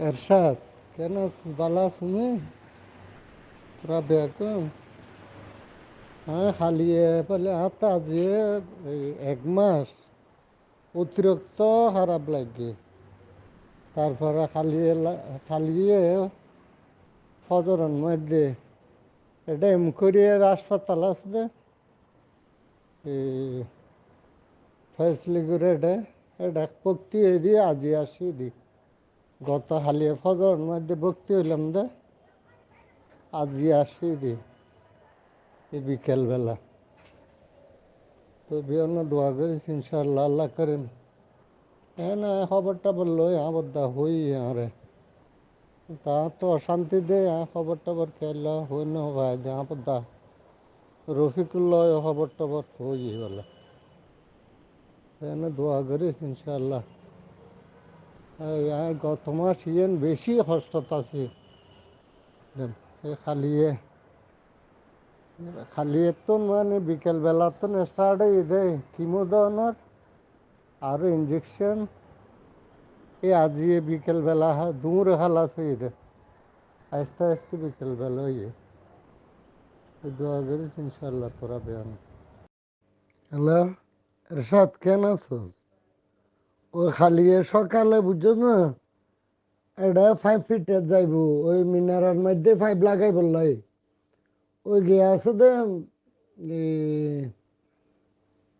এরশাদ কেন বালা শুনে? তোরা বেগম হ্যাঁ খালিয়ে বলে হাতা দিয়ে এই এক মাস অতিরিক্ত খারাপ লাগে। তারপরে খালিয়ে খালিয়ে ফজরের মধ্যে এটা এম করিয়ে হাসপাতাল আছে। না এই ফেসলি করে এটা এটা ভক্তি হয়ে দিয়ে আজি আসি দি গত হালিয়ে ফজরের মধ্যে ভক্তি হইলাম দে। আজি আসি দি, এই বিকেলবেলা। তো বিয়ন্ন দোয়া করিস ইনশাল্লাহ আল্লাহ করেন হ্যাঁ না খবরটা বলল আবদ্ধা হই আরে। তা তো অশান্তি দে খবর টবর খেলা, হই না ভাই দে, আবদ্ধা। রফিকুল্লাহ খবর টবর হই বলে। হ্যাঁ দোয়া করিস ইনশাল্লাহ গত মাস ইয়েন বেশি কষ্টত আছি। এই খালিয়ে খালিয়ে তো মানে বিকেলবেলা তো স্টার্ট হয়ে দেয় কিমো দেওয়ানোর আরও ইঞ্জেকশন এই আজি এ বিকেলবেলা দূর হালাস হয়ে দেয় আস্তে আস্তে বিকেলবেলা হয়ে দোয়া করিস ইনশাল্লাহ তোরা বেয়ান। হ্যালো, এরশাদ কেন আছো ওই খালিয়ে সকালে বুঝছ না? এটা ফাইভ ফিটের যাইব, ওই মিনারের মধ্যে ফাইভ লাগাই বললাই ওই গিয়ে আছে দে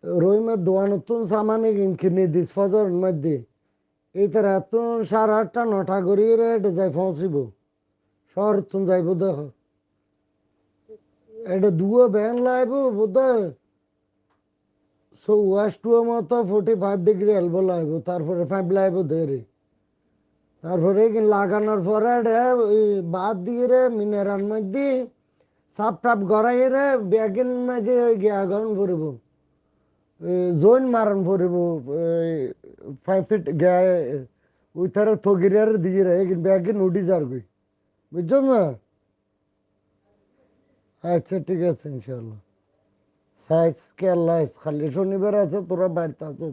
রহিমের দোয়া নতুন সামানে কিনে দিস ফজর মধ্যে। এই তার এত সাড়ে আটটা, নটা করিয়ে রে এটা যাই পৌঁছিব। শহর তুন যাইব দেখ এটা দুয়ো ব্যান লাইব বোধ সো ওয়াশ টু মতো ফোর্টি ফাইভ ডিগ্রি এলবো লাইব তারপরে ফাইভ লাইব দেরে তারপরে লাগানোর পরে বাদ দিয়ে রে মিনারার মধ্যে সাপ টাপ গড়াই রে মধ্যে ওই গিয়া গরম পড়ব জোন মারণ পড়ব ফাইভ ফিট গায়ে ওই তারা থগিরার দিয়ে রে ব্যাগে নুডি যার গই বুঝছ না আচ্ছা ঠিক আছে ইনশাল্লাহ সাইজ কে আল্লাহ খালি শনিবার আছে তোরা বাড়িতে আছো